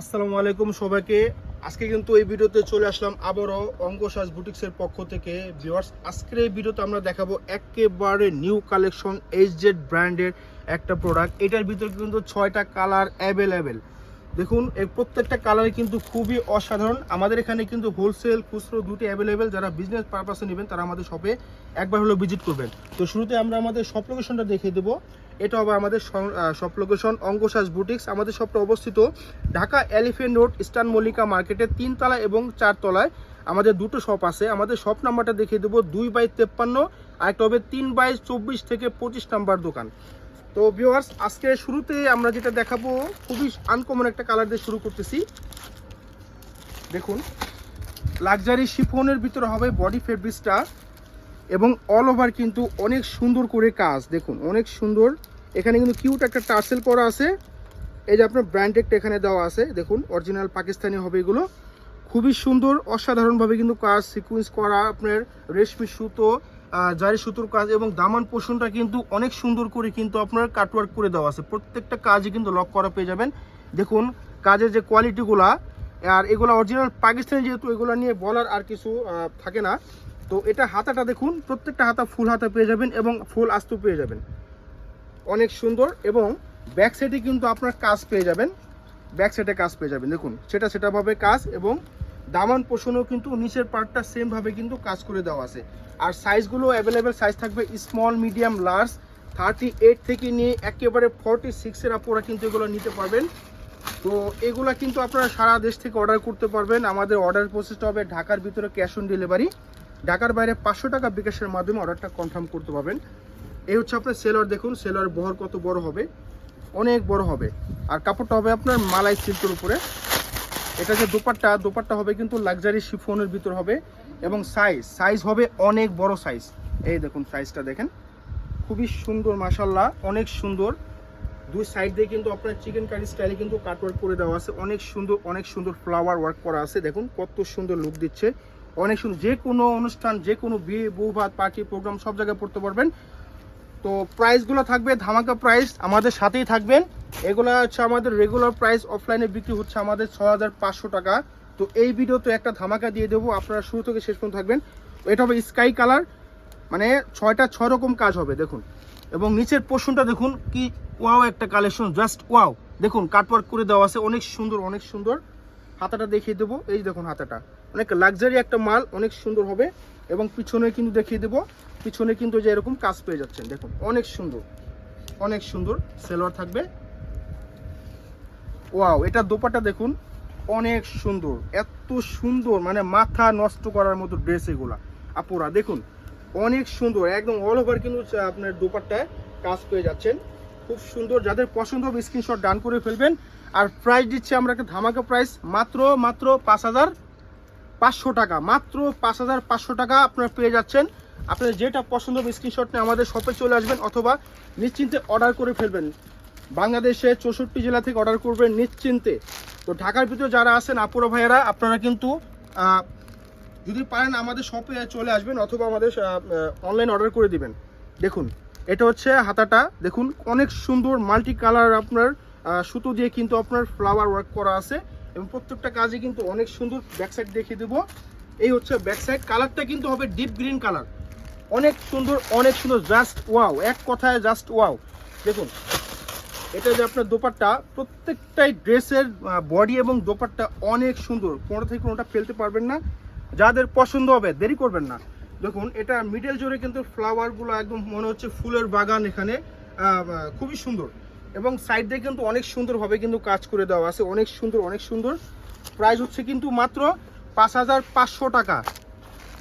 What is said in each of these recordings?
আসসালামু আলাইকুম সবাইকে। আজকে কিন্তু এই ভিডিওতে চলে আসলাম আবারও অঙ্কশ্বাস বুটিক্সের পক্ষ থেকে। ভিওয়ার্স আজকের এই ভিডিওতে আমরা দেখাবো একেবারে নিউ কালেকশন এইচ জেড ব্র্যান্ডের একটা প্রোডাক্ট এটার ভিতরে কিন্তু ছয়টা কালার অ্যাভেলেবেল দেখুন, এর প্রত্যেকটা কালারে কিন্তু খুবই অসাধারণ। আমাদের এখানে কিন্তু হোলসেল খুচরো দুটি অ্যাভেলেবেল যারা বিজনেস পারপাসে নেবেন, তারা আমাদের শপে একবার হলো ভিজিট করবেন। তো শুরুতে আমরা আমাদের শপ লোকেশনটা দেখিয়ে দেবো। এটা হবে আমাদের শপ লোকেশন অঙ্কশ্বাস বুটিক্স আমাদের শপটা অবস্থিত Dhaka Elephant Road, Eastern Mallika মার্কেটের তিনতলা এবং চারতলায় আমাদের দুটো শপ আছে। আমাদের শপ নাম্বারটা দেখিয়ে দেবো, দুই বাই তেপ্পান্ন, আর একটা হবে তিন বাই চব্বিশ থেকে পঁচিশ নাম্বার দোকান। তো ভিউয়ার্স আজকে শুরুতে আমরা যেটা দেখাবো, খুবই আনকমন একটা কালার দিয়ে শুরু করতেছি। দেখুন লাক্সারি শিফনের ভিতরে হবে বডি ফেব্রিক্সটা এবং অল ওভার কিন্তু অনেক সুন্দর করে কাজ। দেখুন, অনেক সুন্দর। এখানে কিন্তু কিউট একটা টার্সেল করা আছে। এই যে আপনার ব্র্যান্ডেডটা এখানে দেওয়া আছে। দেখুন অরিজিনাল পাকিস্তানি হবে এগুলো। খুবই সুন্দর, অসাধারণভাবে কিন্তু কাজ সিকুয়েন্স করা, আপনার রেশমি সুতো জারি সুতোর কাজ এবং দামান পোষণটা কিন্তু অনেক সুন্দর করে কিন্তু আপনার কাটওয়ার্ক করে দেওয়া আছে। প্রত্যেকটা কাজই কিন্তু লক করা পেয়ে যাবেন। দেখুন, কাজের যে কোয়ালিটিগুলা আর এগুলো অরিজিনাল পাকিস্তানি যেহেতু, এগুলো নিয়ে বলার আর কিছু থাকে না। তো এটা হাতাটা দেখুন, প্রত্যেকটা হাতা ফুল হাতা পেয়ে যাবেন এবং ফুল আস্ত পেয়ে যাবেন। অনেক সুন্দর এবং ব্যাক সাইডে কিন্তু আপনার কাজ পেয়ে যাবেন। ব্যাক সাইডে কাজ পেয়ে যাবেন। দেখুন, সেটা সেটাভাবে কাজ এবং দামান পোষণও কিন্তু নিচের পার্টটা সেমভাবে কিন্তু কাজ করে দেওয়া আছে। আর সাইজগুলো অ্যাভেলেবেল সাইজ থাকবে small medium large thirty eight থেকে নিয়ে একেবারে ফর্টি সিক্সের আপুরা কিন্তু এগুলো নিতে পারবেন। তো এগুলা কিন্তু আপনারা সারা দেশ থেকে অর্ডার করতে পারবেন। আমাদের অর্ডার প্রসেসটা হবে ঢাকার ভিতরে ক্যাশ অন ডেলিভারি ঢাকার বাইরে পাঁচশো টাকা বিকাশের মাধ্যমে অর্ডারটা কনফার্ম করতে পারবেন। এই হচ্ছে আপনার সেলর দেখুন সেলর বহর কত বড় হবে, অনেক বড় হবে। আর কাপড়টা হবে আপনার মালাই সিল্কের উপরে। এটা যে দোপাট্টা দোপাট্টা হবে কিন্তু লাক্সারি শিফনের ভিতর হবে এবং সাইজ সাইজ হবে অনেক বড় সাইজ এই দেখুন সাইজটা দেখেন। খুবই সুন্দর মাসাল্লাহ অনেক সুন্দর। দুই সাইড দিয়ে কিন্তু আপনার চিকেন কারি স্টাইলে কিন্তু কাটওয়ার্ক করে দেওয়া আছে। অনেক সুন্দর অনেক সুন্দর ফ্লাওয়ার ওয়ার্ক করা আছে। দেখুন কত সুন্দর লুক দিচ্ছে। অনেক সুন্দর, যে কোনো অনুষ্ঠান, যে কোনো বিয়ে, বউ, ভাত পার্টি প্রোগ্রাম সব জায়গায় পড়তে পারবেন। তো প্রাইসগুলো থাকবে, ধামাকা প্রাইস আমাদের সাথেই থাকবেন। এগুলো হচ্ছে আমাদের রেগুলার প্রাইস অফলাইনে বিক্রি হচ্ছে আমাদের ছ টাকা। তো এই ভিডিওতে একটা ধামাকা দিয়ে দেবো, আপনারা শুরু থেকে শেষ পর্যন্ত থাকবেন। এটা হবে স্কাই কালার মানে ছয়টা ছ রকম কাজ হবে, দেখুন। এবং নিচের পোর্শনটা দেখুন, কি ওয়াও একটা কালেকশন জাস্ট ওয়াও দেখুন কাটওয়ার্ক করে দেওয়া আছে, অনেক সুন্দর অনেক সুন্দর। হাতাটা দেখিয়ে দেবো, এই দেখুন হাতাটা। অনেক লাক্সারি একটা মাল, অনেক সুন্দর হবে। এবং পিছনে কিন্তু দেখিয়ে দেবো। পিছনে কিন্তু যে এরকম কাজ পেয়ে যাচ্ছেন, দেখুন, অনেক সুন্দর অনেক সুন্দর সেলোয়ার থাকবে। ওয়াও, এটা দোপাটা দেখুন, অনেক সুন্দর, এত সুন্দর মানে মাথা নষ্ট করার মতো ড্রেস এগুলা। আপুরা, দেখুন, অনেক সুন্দর, একদম অল ওভার কিন্তু আপনার দোপাট্টায় কাজ পেয়ে যাচ্ছেন। খুব সুন্দর, যাদের পছন্দ হবে স্ক্রিনশট ডান করে ফেলবেন। আর প্রাইস দিচ্ছে আমরা একটা ধামাকা প্রাইস মাত্র মাত্র পাঁচ হাজার পাঁচশো টাকা, মাত্র পাঁচ হাজার পাঁচশো টাকা আপনারা পেয়ে যাচ্ছেন। আপনার যেটা পছন্দ হবে স্ক্রিনশট নিয়ে আমাদের শপে চলে আসবেন অথবা নিশ্চিন্তে অর্ডার করে ফেলবেন। বাংলাদেশে চৌষট্টি জেলা থেকে অর্ডার করবেন নিশ্চিন্তে। তো ঢাকার ভিতরে যারা আছেন, আপুরা ভাইয়েরা, আপনারা কিন্তু যদি পারেন আমাদের শপে চলে আসবেন অথবা আমাদের অনলাইন অর্ডার করে দিবেন। দেখুন, এটা হচ্ছে হাতাটা। দেখুন, অনেক সুন্দর মাল্টি কালার আপনার সুতো দিয়ে কিন্তু আপনার ফ্লাওয়ার ওয়ার্ক করা আছে এবং প্রত্যেকটা কাজে কিন্তু অনেক সুন্দর ব্যাক সাইড দেখিয়ে দেবো। এই হচ্ছে ব্যাক সাইড কালারটা কিন্তু হবে ডিপ গ্রিন কালার অনেক সুন্দর অনেক সুন্দর জাস্ট ওয়াও এক কথায় জাস্ট ওয়াও দেখুন, এটা যে আপনার দোপাট্টা, প্রত্যেকটাই ড্রেসের বডি এবং দোপাট্টা অনেক সুন্দর। কোনোটা থেকে কোনোটা ফেলতে পারবেন না। যাদের পছন্দ হবে, দেরি করবেন না। দেখুন, এটা মিডল জোরে কিন্তু ফ্লাওয়ারগুলো একদম মনে হচ্ছে ফুলের বাগান এখানে। খুবই সুন্দর। এবং সাইড দিয়ে কিন্তু অনেক সুন্দরভাবে কিন্তু কাজ করে দেওয়া আছে। অনেক সুন্দর অনেক সুন্দর। প্রাইস হচ্ছে কিন্তু মাত্র পাঁচ হাজার পাঁচশো টাকা।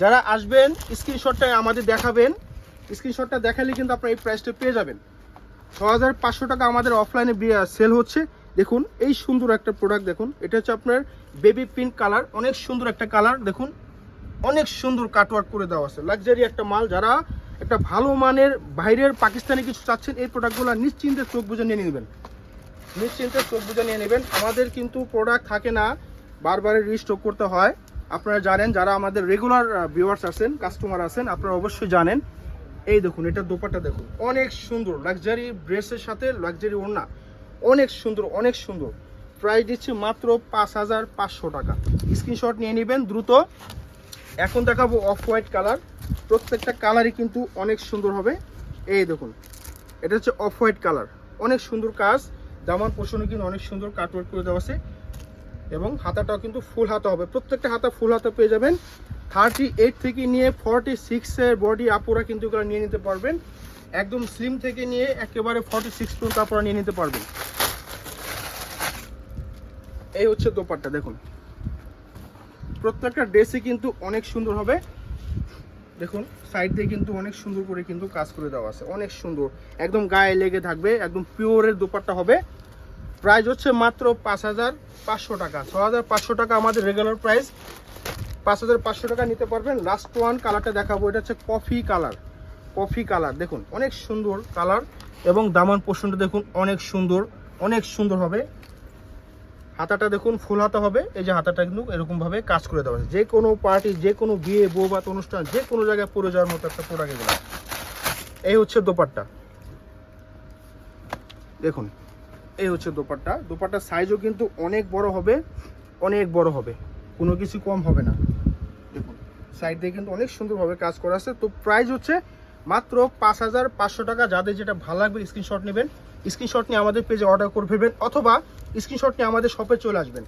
যারা আসবেন স্ক্রিনশটটা আমাদের দেখাবেন। স্ক্রিনশটটা দেখালে কিন্তু আপনার এই প্রাইসটা পেয়ে যাবেন। ছ টাকা আমাদের অফলাইনে সেল হচ্ছে। দেখুন, এই সুন্দর একটা প্রোডাক্ট দেখুন। এটা হচ্ছে আপনার বেবি পিঙ্ক কালার অনেক সুন্দর একটা কালার দেখুন। অনেক সুন্দর কাটওয়ার্ক করে দেওয়া আছে। লাক্সারি একটা মাল। যারা একটা ভালো মানের বাইরের পাকিস্তানি কিছু চাচ্ছেন, এই প্রোডাক্টগুলো নিশ্চিন্তে চোখ বুঝে নিয়ে নেবেন। নিশ্চিন্তে চোখ বুঝে নিয়ে নেবেন। আমাদের কিন্তু প্রোডাক্ট থাকে না, বারবার রিস্টক করতে হয়। আপনারা জানেন, যারা আমাদের রেগুলার ভিউয়ার্স আছেন কাস্টমার আছেন, আপনারা অবশ্যই জানেন। এই দেখুন এটা দোপাট্টা দেখুন। অনেক সুন্দর লাক্সারি ড্রেসের সাথে লাক্সারি ওড়না। অনেক সুন্দর অনেক সুন্দর। প্রাইস দিচ্ছি মাত্র পাঁচ হাজার পাঁচশো টাকা। স্ক্রিনশট নিয়ে নেবেন দ্রুত। এখন দেখাবো অফ হোয়াইট কালার প্রত্যেকটা কালারই কিন্তু অনেক সুন্দর হবে। এই দেখুন, এটা হচ্ছে অফ হোয়াইট কালার অনেক সুন্দর কাজ। জামার পোষণে কিন্তু অনেক সুন্দর কাটওয়ার্ক করে দেওয়া আছে। এবং হাতাটাও কিন্তু ফুল হাতা হবে। প্রত্যেকটা হাতা ফুল হাতা পেয়ে যাবেন। থার্টি এইট থেকে নিয়ে ফর্টি সিক্সের বডি আপুরা কিন্তু নিয়ে নিতে পারবেন। একদম স্লিম থেকে নিয়ে একেবারে ফর্টি সিক্স পর্যন্ত আপনারা নিয়ে নিতে পারবেন। এই হচ্ছে দোপাট্টা, দেখুন। প্রত্যেকটা ড্রেসই কিন্তু অনেক সুন্দর হবে। দেখুন সাইড দিয়ে কিন্তু অনেক সুন্দর করে কিন্তু কাজ করে দেওয়া আছে। অনেক সুন্দর। একদম গায়ে লেগে থাকবে, একদম পিওরের দোপাট্টা হবে। প্রাইস হচ্ছে মাত্র পাঁচ হাজার পাঁচশো টাকা। ছ হাজার পাঁচশো টাকা আমাদের রেগুলার প্রাইস পাঁচ হাজার পাঁচশো টাকা নিতে পারবেন। লাস্ট ওয়ান কালারটা দেখাবো। এটা হচ্ছে কফি কালার কফি কালার দেখুন, অনেক সুন্দর কালার এবং দামান পোষণটা দেখুন, অনেক সুন্দর অনেক সুন্দর হবে। হাতাটা দেখুন, ফুল হাতা হবে। এই যে হাতাটা কিন্তু এরকমভাবে কাজ করে দেওয়া যে কোনো পার্টি যে কোনো বিয়ে বৌভাত অনুষ্ঠান যে কোনো জায়গায় পরে যাওয়ার মতো একটা প্রোডাক্ট এগুলো এই হচ্ছে দোপাট্টা। দেখুন এই হচ্ছে দোপাট্টা। দোপাট্টার সাইজও কিন্তু অনেক বড় হবে, অনেক বড় হবে। কোনো কিছু কম হবে না। দেখুন সাইড দিয়ে কিন্তু অনেক সুন্দরভাবে কাজ করা আছে। তো প্রাইস হচ্ছে মাত্র পাঁচ হাজার পাঁচশো টাকা। যাদের যেটা ভালো লাগবে স্ক্রিনশট নেবেন। স্ক্রিনশট নিয়ে আমাদের পেজে অর্ডার করে ফেলবেন, অথবা স্ক্রিনশট নিয়ে আমাদের শপে চলে আসবেন।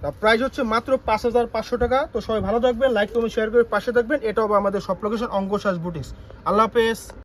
তা প্রাইস হচ্ছে মাত্র পাঁচ হাজার পাঁচশো টাকা। তো সবাই ভালো থাকবেন লাইক কমেন্ট শেয়ার করে পাশে থাকবেন। এটা হবে আমাদের সব লোকেশন অঙ্কশাস বুটিক্স আল্লাহ হাফেজ।